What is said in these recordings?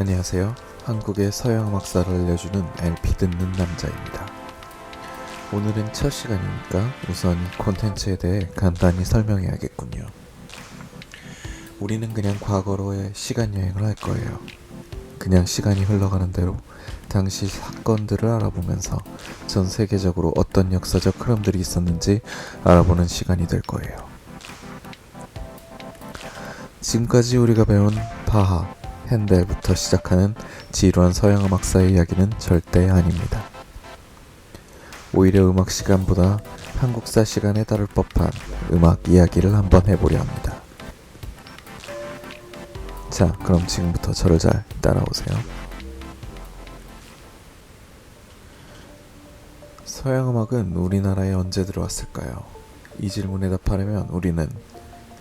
안녕하세요. 한국의 서양 음악사를 알려주는 LP 듣는 남자입니다. 오늘은 첫 시간이니까 우선 이 콘텐츠에 대해 간단히 설명해야겠군요. 우리는 그냥 과거로의 시간 여행을 할 거예요. 그냥 시간이 흘러가는 대로 당시 사건들을 알아보면서 전 세계적으로 어떤 역사적 흐름들이 있었는지 알아보는 시간이 될 거예요. 지금까지 우리가 배운 바하, 핸델부터 시작하는 지루한 서양 음악사의 이야기는 절대 아닙니다. 오히려 음악 시간보다 한국사 시간에 다를 법한 음악 이야기를 한번 해보려 합니다. 자, 그럼 지금부터 저를 잘 따라오세요. 서양 음악은 우리나라에 언제 들어왔을까요? 이 질문에 답하려면 우리는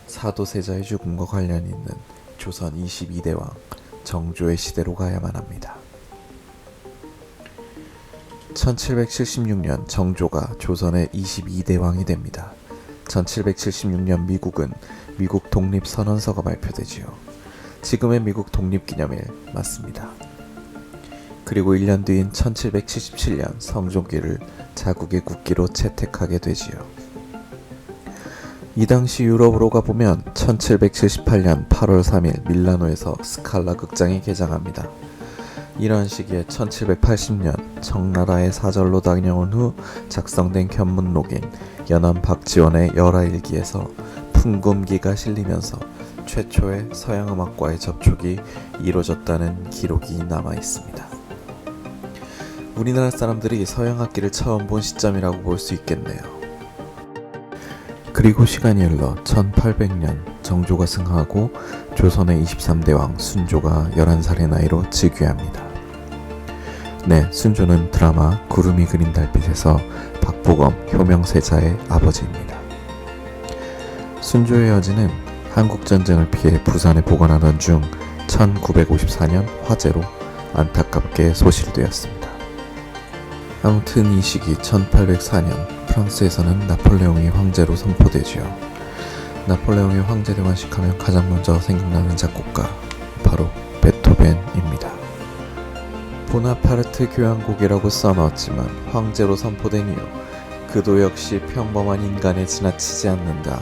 사도세자의 죽음과 관련이 있는 조선 22대 왕 정조의 시대로 가야만 합니다. 1776년 정조가 조선의 22대 왕이 됩니다. 1776년 미국은 미국 독립선언서가 발표되지요. 지금의 미국 독립기념일 맞습니다. 그리고 1년 뒤인 1777년 성종기를 자국의 국기로 채택하게 되지요. 이 당시 유럽으로 가보면 1778년 8월 3일 밀라노에서 스칼라 극장이 개장합니다. 이런 시기에 1780년 청나라의 사절로 다녀온 후 작성된 견문록인 연암 박지원의 열하일기에서 풍금기가 실리면서 최초의 서양 음악과의 접촉이 이루어졌다는 기록이 남아 있습니다. 우리나라 사람들이 서양 악기를 처음 본 시점이라고 볼 수 있겠네요. 그리고 시간이 흘러 1800년 정조가 승하고 조선의 23대 왕 순조가 11살의 나이로 즉위합니다. 네, 순조는 드라마 구름이 그린 달빛에서 박보검 효명세자의 아버지입니다. 순조의 아지는 한국전쟁을 피해 부산에 보관하던 중 1954년 화재로 안타깝게 소실되었습니다. 아무튼 이 시기 1804년 프랑스에서는 나폴레옹이 황제로 선포되지요. 나폴레옹의 황제 대관식하면 가장 먼저 생각나는 작곡가 바로 베토벤입니다. 보나파르트 교향곡이라고 써넣었지만 황제로 선포된 이유 그도 역시 평범한 인간에 지나치지 않는다.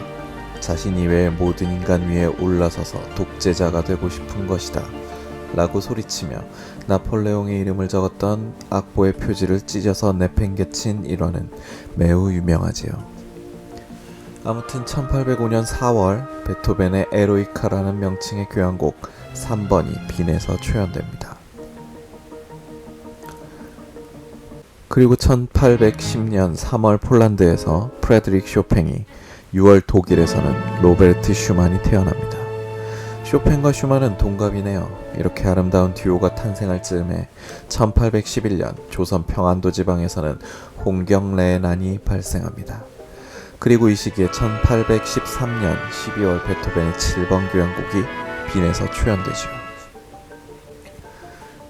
자신 이외의 모든 인간 위에 올라서서 독재자가 되고 싶은 것이다. 라고 소리치며 나폴레옹의 이름을 적었던 악보의 표지를 찢어서 내팽개친 일화는 매우 유명하지요. 아무튼 1805년 4월 베토벤의 에로이카라는 명칭의 교향곡 3번이 빈에서 초연됩니다. 그리고 1810년 3월 폴란드에서 프레드릭 쇼팽이 6월 독일에서는 로베르트 슈만이 태어납니다. 쇼팽과 슈만은 동갑이네요. 이렇게 아름다운 듀오가 탄생할 즈음에 1811년 조선 평안도 지방에서는 홍경래난이 발생합니다. 그리고 이 시기에 1813년 12월 베토벤의 7번 교향곡이 빈에서 초연되죠.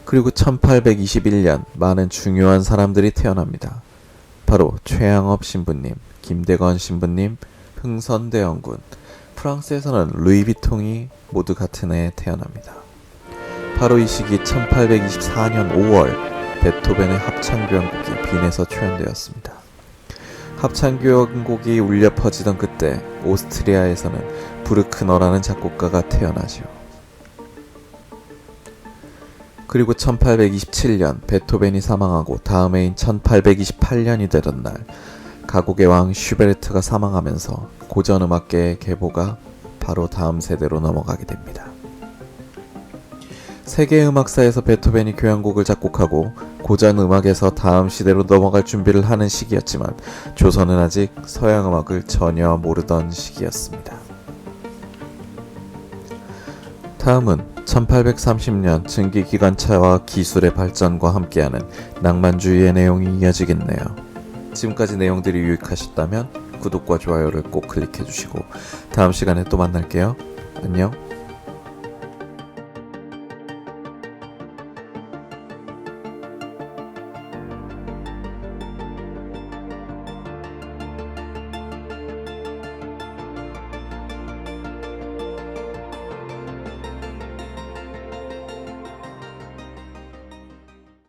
그리고 1821년 많은 중요한 사람들이 태어납니다. 바로 최양업 신부님, 김대건 신부님, 흥선대원군, 프랑스에서는 루이비통이 모두 같은 해에 태어납니다. 바로 이 시기 1824년 5월 베토벤의 합창교향곡이 빈에서 초연되었습니다. 합창교향곡이 울려 퍼지던 그때 오스트리아에서는 브르크너라는 작곡가가 태어나지요. 그리고 1827년 베토벤이 사망하고 다음 해인 1828년이 되던 날 가곡의 왕 슈베르트가 사망하면서 고전 음악계의 계보가 바로 다음 세대로 넘어가게 됩니다. 세계 음악사에서 베토벤이 교향곡을 작곡하고 고전 음악에서 다음 시대로 넘어갈 준비를 하는 시기였지만 조선은 아직 서양 음악을 전혀 모르던 시기였습니다. 다음은 1830년 증기기관차와 기술의 발전과 함께하는 낭만주의의 내용이 이어지겠네요. 지금까지 내용들이 유익하셨다면 구독과 좋아요를 꼭 클릭해 주시고 다음 시간에 또 만날게요. 안녕.